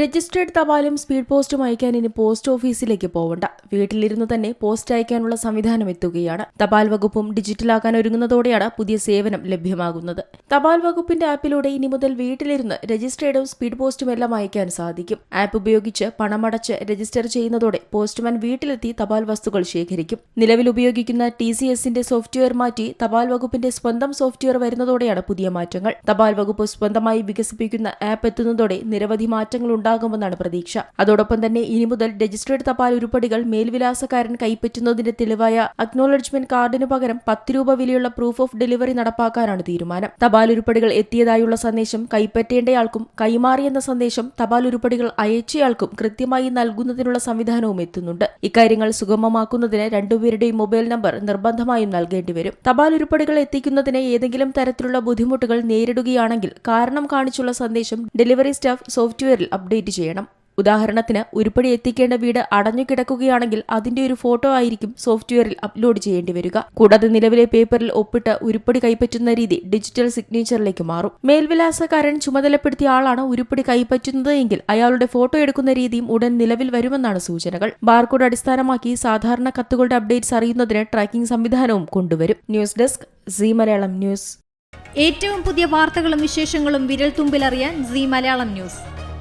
Registered തപാലും speed പോസ്റ്റും അയക്കാൻ ഇനി പോസ്റ്റ് ഓഫീസിലേക്ക് പോവണ്ട. വീട്ടിലിരുന്ന് തന്നെ പോസ്റ്റ് അയക്കാനുള്ള സംവിധാനം എത്തുകയാണ്. തപാൽ വകുപ്പും ഡിജിറ്റലാക്കാൻ ഒരുങ്ങുന്നതോടെയാണ് പുതിയ സേവനം ലഭ്യമാകുന്നത്. തപാൽ വകുപ്പിന്റെ ആപ്പിലൂടെ ഇനി മുതൽ വീട്ടിലിരുന്ന് രജിസ്റ്റേർഡും സ്പീഡ് പോസ്റ്റും എല്ലാം അയക്കാൻ സാധിക്കും. ആപ്പ് ഉപയോഗിച്ച് പണമടച്ച് രജിസ്റ്റർ ചെയ്യുന്നതോടെ പോസ്റ്റ്മാൻ വീട്ടിലെത്തി തപാൽ വസ്തുക്കൾ ശേഖരിക്കും. നിലവിൽ ഉപയോഗിക്കുന്ന ടി സി എസിന്റെ സോഫ്റ്റ്വെയർ മാറ്റി തപാൽ വകുപ്പിന്റെ സ്വന്തം സോഫ്റ്റ്വെയർ വരുന്നതോടെയാണ് പുതിയ മാറ്റങ്ങൾ. തപാൽ വകുപ്പ് സ്വന്തമായി വികസിപ്പിക്കുന്ന ആപ്പ് എത്തുന്നതോടെ നിരവധി മാറ്റങ്ങൾ ഉണ്ടാകുമെന്നാണ് പ്രതീക്ഷ. അതോടൊപ്പം തന്നെ ഇനി മുതൽ രജിസ്റ്റേഡ് തപാൽ ഉരുപ്പടികൾ മേൽവിലാസക്കാരൻ കൈപ്പറ്റുന്നതിന്റെ തെളിവായ അക്നോളജ്മെന്റ് കാർഡിനു പകരം പത്ത് രൂപ വിലയുള്ള പ്രൂഫ് ഓഫ് ഡെലിവറി നടപ്പാക്കാനാണ് തീരുമാനം. തപാൽ ഉരുപ്പടികൾ എത്തിയതായുള്ള സന്ദേശം കൈപ്പറ്റേണ്ടയാൾക്കും കൈമാറിയെന്ന സന്ദേശം തപാൽ ഉരുപ്പടികൾ അയച്ചയാൾക്കും കൃത്യമായി നൽകുന്നതിനുള്ള സംവിധാനവും എത്തുന്നുണ്ട്. ഇക്കാര്യങ്ങൾ സുഗമമാക്കുന്നതിന് രണ്ടുപേരുടെയും മൊബൈൽ നമ്പർ നിർബന്ധമായും നൽകേണ്ടിവരും. തപാൽ ഉരുപ്പടികൾ എത്തിക്കുന്നതിന് ഏതെങ്കിലും തരത്തിലുള്ള ബുദ്ധിമുട്ടുകൾ നേരിടുകയാണെങ്കിൽ കാരണം കാണിച്ചുള്ള സന്ദേശം ഡെലിവറി സ്റ്റാഫ് സോഫ്റ്റ്വെയറിൽ അപ്ഡേറ്റ് ചെയ്യണം. ഉദാഹരണത്തിന് ഉരുപ്പടി എത്തിക്കേണ്ട വീട് അടഞ്ഞു കിടക്കുകയാണെങ്കിൽ അതിന്റെ ഒരു ഫോട്ടോ ആയിരിക്കും സോഫ്റ്റ്വെയറിൽ അപ്ലോഡ് ചെയ്യേണ്ടി വരിക. കൂടാതെ നിലവിലെ പേപ്പറിൽ ഒപ്പിട്ട് ഉരുപ്പടി കൈപ്പറ്റുന്ന രീതി ഡിജിറ്റൽ സിഗ്നേച്ചറിലേക്ക് മാറും. മേൽവിലാസക്കാരൻ ചുമതലപ്പെടുത്തിയ ആളാണ് ഉരുപ്പടി കൈപ്പറ്റുന്നത് എങ്കിൽ അയാളുടെ ഫോട്ടോ എടുക്കുന്ന രീതിയും ഉടൻ നിലവിൽ വരുമെന്നാണ് സൂചനകൾ. ബാർകോഡ് അടിസ്ഥാനമാക്കി സാധാരണ കത്തുകളുടെ അപ്ഡേറ്റ്സ് അറിയുന്നതിന് ട്രാക്കിംഗ് സംവിധാനവും കൊണ്ടുവരും. News desk Zee Malayalam news. ഏറ്റവും പുതിയ വാർത്തകളും വിശേഷങ്ങളും വിരൽ തുമ്പിലറിയാൻ സി മലയാളം ന്യൂസ്.